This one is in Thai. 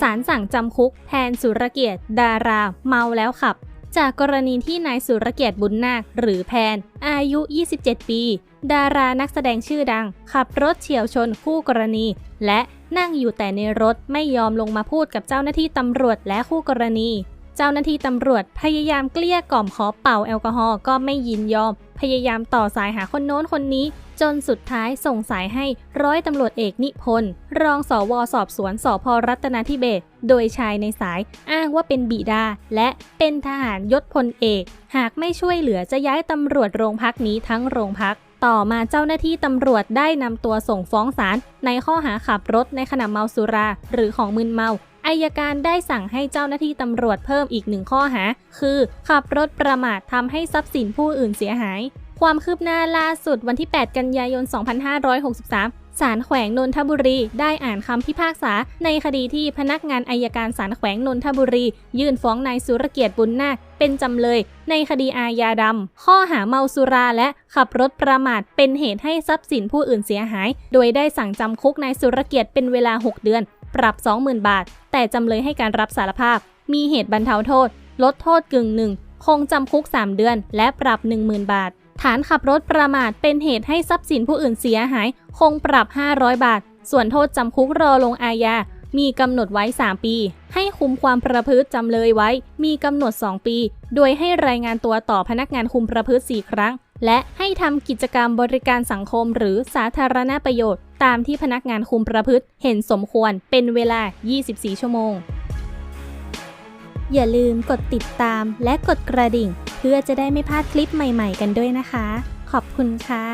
ศาลสั่งจำคุกแทนสุรเกียรติดาราเมาแล้วขับ จากกรณีที่นายสุรเกียรติบุญนาค หรือแพน อายุ 27 ปี ดารานักแสดงชื่อดัง ขับรถเฉียวชนคู่กรณี และนั่งอยู่แต่ในรถไม่ยอมลงมาพูดกับเจ้าหน้าที่ตำรวจและคู่กรณี จ้าหน้าที่ตำรวจพยายามเกลี้ยกล่อมขอเป่าแอลกอฮอล์ก็ไม่ยินยอม พยายามต่อสายหาคนโน้นคนนี้ จนสุดท้ายส่งสายให้ร้อยตำรวจเอกนิพนธ์รองสอวสอบสวนสพรัตนาธิเบศโดยชายในสายอ้างว่าเป็นบิดา และเป็นทหารยศพลเอก หากไม่ช่วยเหลือจะย้ายตำรวจโรงพักนี้ทั้งโรงพักต่อมาเจ้าหน้าที่ตำรวจได้นำตัวส่งฟ้องศาลในข้อหาขับรถในขณะเมาสุรา หรือของมึนเมา อายการได้สั่งให้เจ้าหน้าที่ตำรวจเพิ่มอีกหนึ่งข้อหา คือ ขับรถประมาททำให้ทรัพย์สินผู้อื่นเสียหาย ความคืบหน้าล่าสุดวันที่ 8 กันยายน 2563 ศาลแขวงนนทบุรีได้อ่านคำพิพากษา ในคดีที่พนักงานอายการศาลแขวงนนทบุรี ยื่นฟ้องนายสุรเกียรติบุญนาคเป็นจำเลย ในคดีอาญาดำ ข้อหาเมาสุราและขับรถประมาทเป็นเหตุให้ทรัพย์สินผู้อื่นเสียหาย โดยได้สั่งจำคุกนายสุรเกียรติเป็นเวลา 6 เดือน ปรับ 20,000 บาท แต่จำเลยให้การรับสารภาพ มีเหตุบรรเทาโทษ ลดโทษกึ่งหนึ่งคงจำคุก 3 เดือน และปรับ 10,000 บาท ฐานขับรถประมาทเป็นเหตุให้ทรัพย์สินผู้อื่นเสียหาย คงปรับ 500 บาท ส่วนโทษจำคุกรอลงอาญา มีกำหนดไว้ 3 ปี ให้คุมความประพฤติจำเลยไว้ มีกำหนด 2 ปี โดยให้รายงานตัวต่อพนักงานคุมประพฤติ 4 ครั้ง และให้ทำกิจกรรมบริการสังคมหรือสาธารณประโยชน์ ตามที่พนักงานคุมประพฤติ เห็นสมควรเป็นเวลา 24 ชั่วโมง อย่าลืมกดติดตามและกดกระดิ่ง เพื่อจะได้ไม่พลาดคลิปใหม่ ๆ กันด้วยนะคะ ขอบคุณค่ะ